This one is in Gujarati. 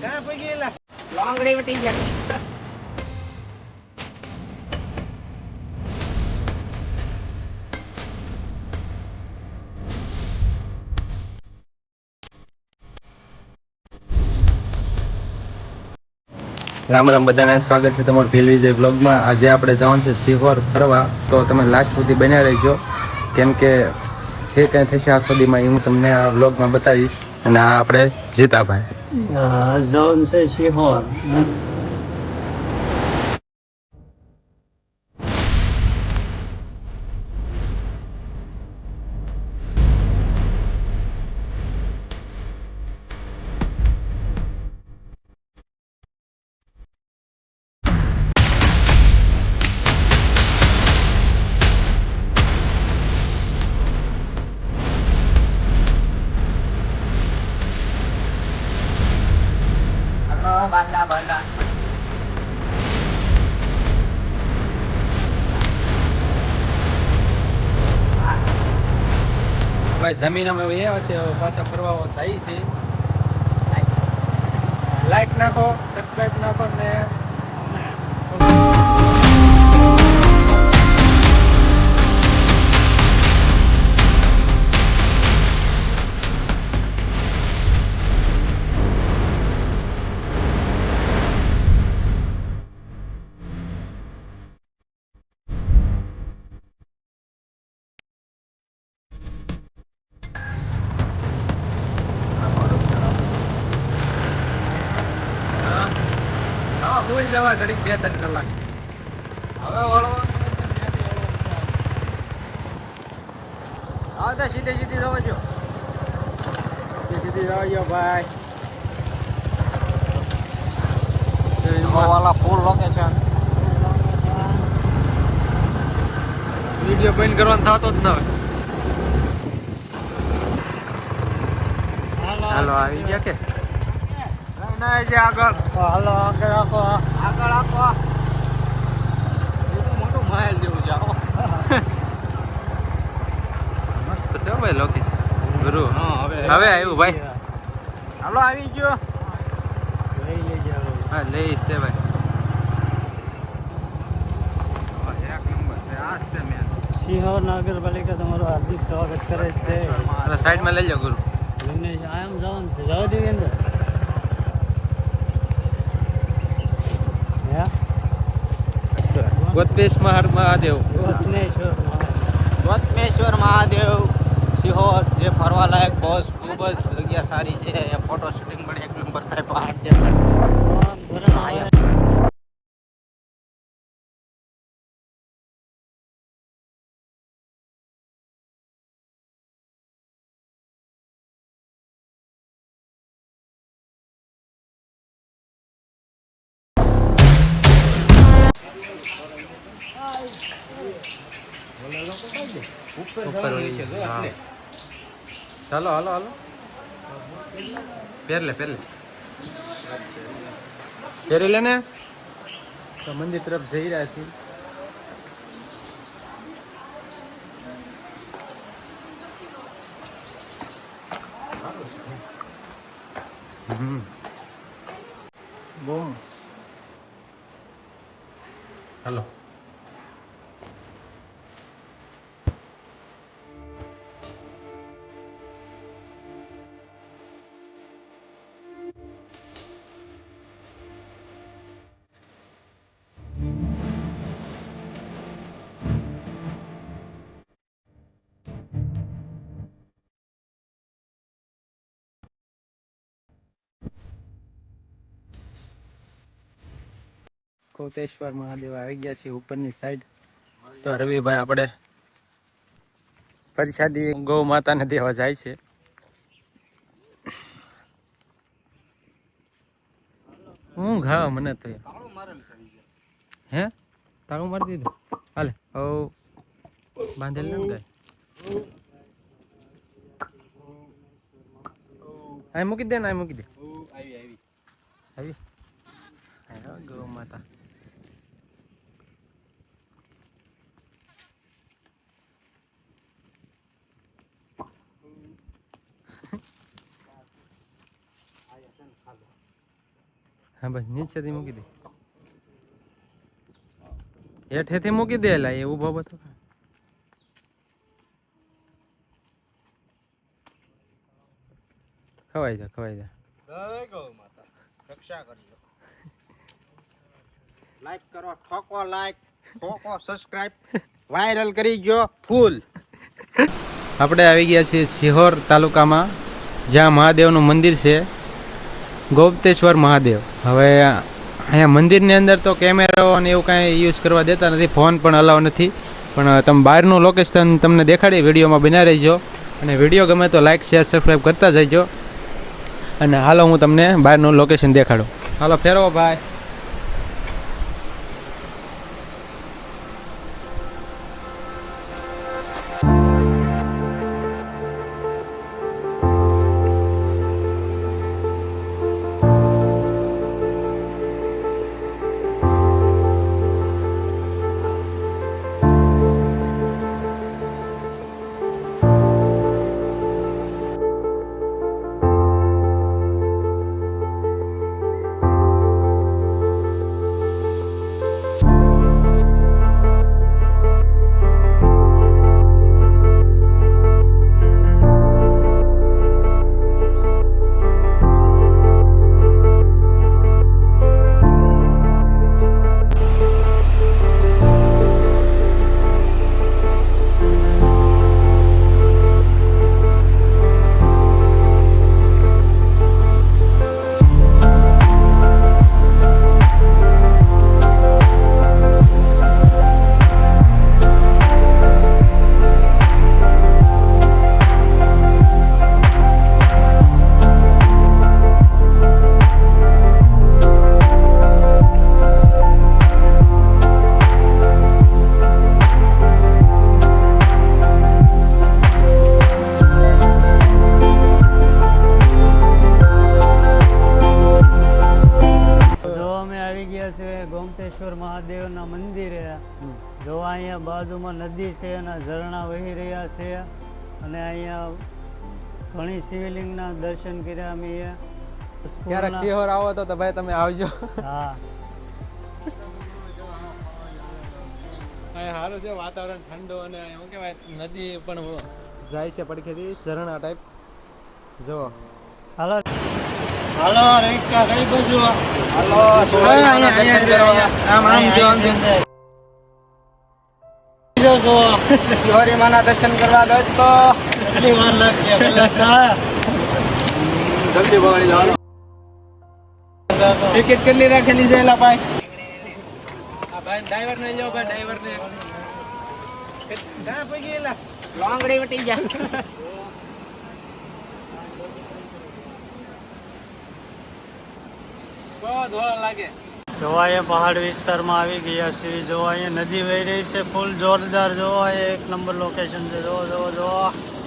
ક્યાં પડી ગયેલા લોંગડી વટી ગયા રામ રામ, બધાને સ્વાગત છે તમારું ભીલ વિજય બ્લોગમાં. આજે આપણે જવાનું છે સિહોર ફરવા. તો તમે લાસ્ટ સુધી બન્યા રહેજો. કેમ કે જે કંઈ થશે આખો દીમાં હું તમને આ બ્લોગમાં બતાવીશ. અને આ આપણે જીતાભાઈ. ઝોન છે સિહોર હલો ભાઈ જમીન અમે હવે પાછા ફરવા થાય છે. લાઈક નાખો સબસ્ક્રાઈબ નાખો ને જવા ઘડીક બે ત્રણ કલાક. હવે આવતા સીધે સીધી રવાજો સીધી રવાજો ભાઈ. વાલા ફૂલ લોકેશન વીડિયો બંધ કરવાનો થતો જ ન હાલો આવી ગયા કે? ના જે આગળ. હાલો આગળ રાખો આગળ આપો. મોટું માઇલ જેવું છે મસ્ત છે ભાઈ લોકી ગુરુ. હા હવે હવે આવ્યું ભાઈ. હાલો આવી ગયો. લઈ લેજો હા લઈ છે ભાઈ. સિહોર નગરપાલિકા તમારું હાર્દિક સ્વાગત કરે છે. સાઈડમાં લઈ જાઓ ગુરુ. આમ જવાનું છે. જવા દેવી અંદર હે ગોતવેશ મહાર મહાદેવ. ગોતમેશ્વર મહાદેવ. સિહોર જે ફરવા લાયક બસ ખૂબ જ જગ્યા સારી છે. ફોટો શૂટિંગ પણ એક નંબર થાય પહાડ ઉપર ઓલી હા. ચાલો હાલો હાલો. પહેર લે પહેર લે પહેરી લે ને. તો મંદિર તરફ જઈ રહ્યા છીએ. બૂમ. હાલો. કોટેશ્વર મહાદેવ આવી ગયા છે ઉપરની સાઈડ તો રવિભાઈ આપણે પ્રસાદી ગૌ માતાને દેવા જાય છે. હું ઘા મને તો હે? તાળું મારી દીધું? હાલે ઓ બાંધેલ ને ગાય. આ મૂકી દે ને આ મૂકી દે. આવી આવી. આવી. હા ગૌ માતા. હા બસ નીચેથી મૂકી દે. હેઠેથી મૂકી દે લા એ ઊભો બધો. ખવાઈ જા ખવાઈ જા. રક્ષા કરજો. લાઈક કરો ઠોકો લાઈક ઠોકો સબસ્ક્રાઇબ વાયરલ કરી ગયો ફૂલ. આપણે આવી ગયા છીએ સિહોર તાલુકામાં જ્યાં મહાદેવનું મંદિર છે. ગોપતેશ્વર મહાદેવ. હવે અહીંયા મંદિરની અંદર તો કેમેરાઓ અને એવું કાંઈ યુઝ કરવા દેતા નથી, ફોન પણ અલાવ નથી. પણ તમે બહારનું લોકેશન તમને દેખાડી વિડીયોમાં બના રહેજો. અને વીડિયો ગમે તો લાઇક શેર સબસ્ક્રાઈબ કરતા જઈજો. અને હાલો, હું તમને બહારનું લોકેશન દેખાડું. હાલો, ફેરવો ભાઈ. જો ગોમતેશ્વર મહાદેવના મંદિરે જો અહીંયા બાજુમાં નદી છે અને ઝરણા વહી રહ્યા છે અને અહીંયા ઘણી શિવલિંગના દર્શન કર્યા અમે ક્યારેક શિહોર આવો તો ભાઈ તમે આવજો. હા. સારું છે વાતાવરણ ઠંડુ અને શું કહેવાય નદી પણ જાય છે પડખેથી ઝરણા ટાઈપ જો હાલો. હાલો રિક્ષા કઈ બાજુ? હાલો આમ આમ જો આમ જો શિહોરી માના દર્શન કરવા દોસ્તો કેટલી વાર લાગશે? જલ્દી બગાડી જાવ ટિકિટ કેટલી રાખેલી છે એલા ભાઈ? ભાઈ ડ્રાઈવર ને જો ભાઈ ડ્રાઈવર ને. ક્યાં પગી એલા? લોંગડી વટી જાય જોવા અહીંયા પહાડ વિસ્તારમાં આવી ગયા છે જોવા અહીંયા નદી વહી રહી છે, ફૂલ જોરદાર. જોવા એક નંબર લોકેશન છે. જોવો જોવા જો.